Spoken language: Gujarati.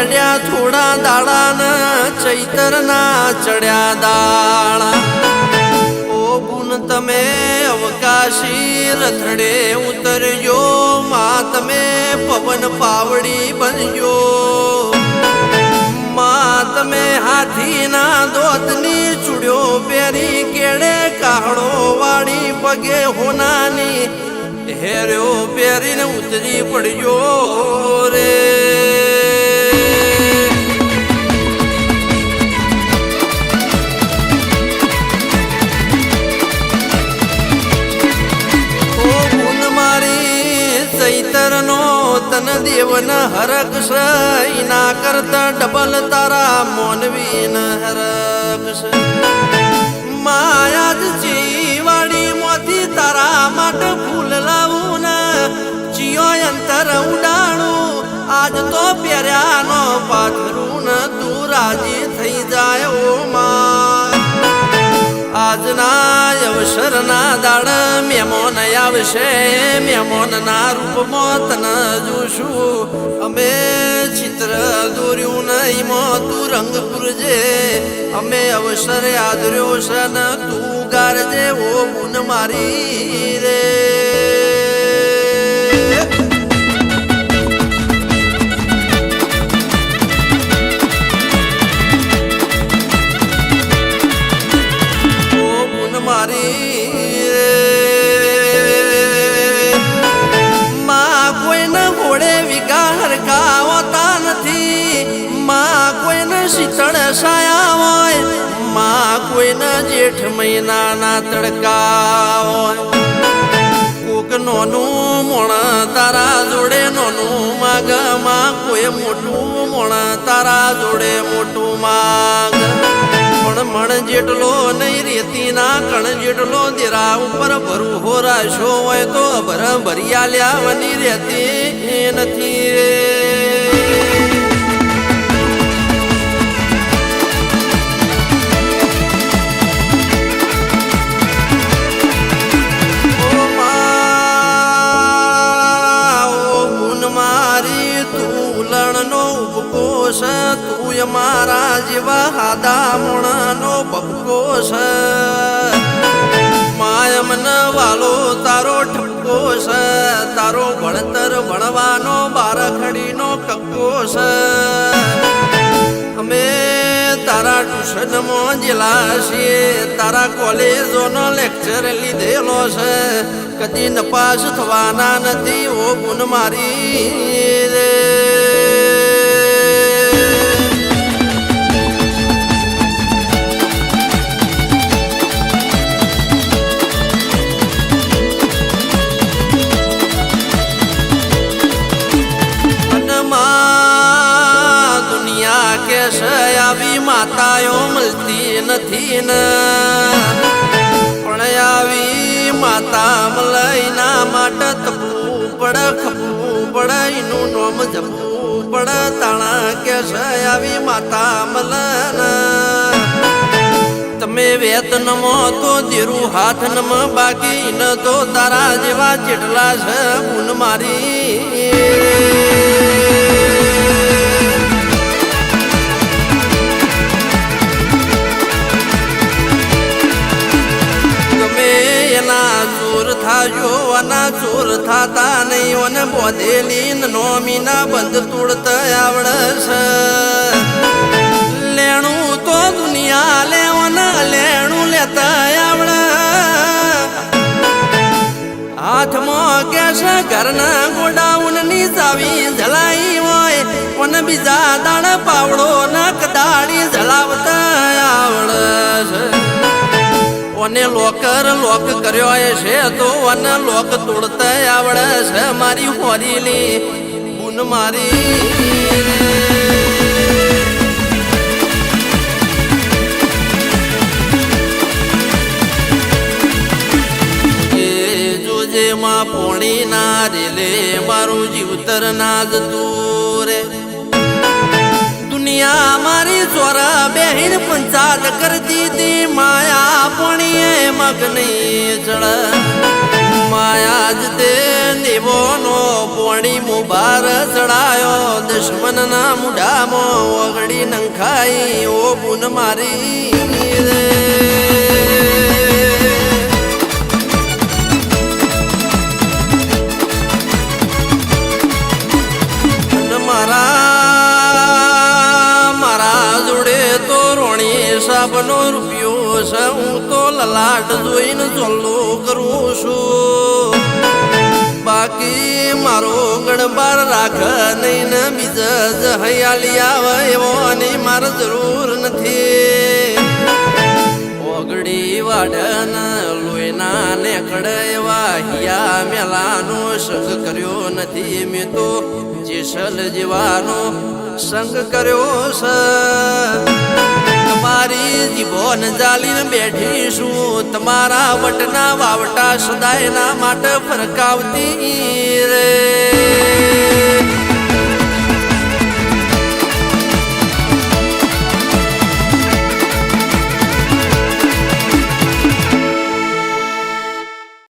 હેડ્યા થોડા દાડાના, ચૈતરના ચડ્યા દાળા ઓ ગુણ તમે અવકાશી રથડે ઉતર્યો માં, તમે પવન પાવડી બન્યો માં, તમે હાથીના દોતની ચૂડ્યો, પહેરી કેડે કાહડો વાળી પગે હોનાની હેર્યો, પહેરીને ઉતરી પડ્યો રે. તન દેવન હરકશ ના કરતા ડબલ તારા મોનવીન હરકશ માયા જ જીવાડી મોથી તારા માટે આજના અવસરના દાડ મહેમાન આવશે. મહેમાનના રૂપમાં તને જોશું. અમે ચિત્ર દોર્યું નહીં મો તું રંગ પૂરજે. અમે અવસર આદર્યો છે ને તું ગારજે, ઓ મુન મારી રે. સાયા હોય, માં કોઈના જેઠ મહિનાના તડકા હોય. કોક નોનું મોણ તારા જોડે, નોનું માગ, માં કોઈ મોટું મોણ તારા જોડે મોટું માગ. પણ મણ જેટલો નહીં રેતી ના કણ જેટલો દેરા ઉપર ભરું હો રાશો હોય તો ભર ભરિયા લ્યાવની રહેતી નથી. તું મારા જેવા હાદા મોણાનો બપકોશ માય મન વાલો તારો ઠપકો છે. તારો ભણતર ભણવાનો બારખડીનો કક્કો છે. અમે તારા ટ્યુશનમાં જેલા છીએ. તારા કોલેજોનો લેક્ચર લીધેલો છે. કદી નપાસ થવાના નથી ઓ ગુણ મારી માતાઓ મળતી નથી ને. પણ આવી માતા મલઈના માટે તપવું પડે, ખપવું પડે, એનું નોમ જપવું પડે. તાણા કે આવી માતા મલન તમે વેત નમો તો દેરું હાથ નમ, બાકી ન તો તારા જેવા જેટલા છે ગુણ મારી. નહીં બોધેલી નોમીના બંધ તોડતા આવડે છે લેણું તો દુનિયા લેવાના, લેણું લેતા આવડે. હાથમાં કેશ, ઘરના ગોડાઉનની ચાવી જલાઈ હોય, પણ બીજા દાણા પાવડો નાક દાડી જલાવતા આવડે છે ઓને લોકર લોક કર્યો એ છે તો વન લોક તોડતા આવડે છે મારી હોરીલી. ગુન મારી. માં પોણી ના રેલે, મારું જીવતર ના જતું ચોરા પંચાલ કરી દીધી માયા પણીએ મગની જળ. માયા જ તે દેવોનો પોણ મુબાર ચડાયો. દુશ્મનના મુઢામાં ઓગળી નંખાઈ, ઓ બુન મારી રે રોણી રૂપિયો છે, હું તો લલાટ જોઈને ચોલ્લો કરું છું. બાકી મારો ગણબાર રાખ નહીં ને બીજા જ હૈયાલી આવે એવો ની મારે જરૂર નથી. ઓગડી વાડન લોહીના ને કડે એવા મેલાનો સંગ કર્યો નથી મેં તો જેસલ જીવાનો સંગ કર્યો છે. જીભોન જાલીને બેઠી છું તમારા વટના વાવટા સદાયના માટે ફરકાવતી રે.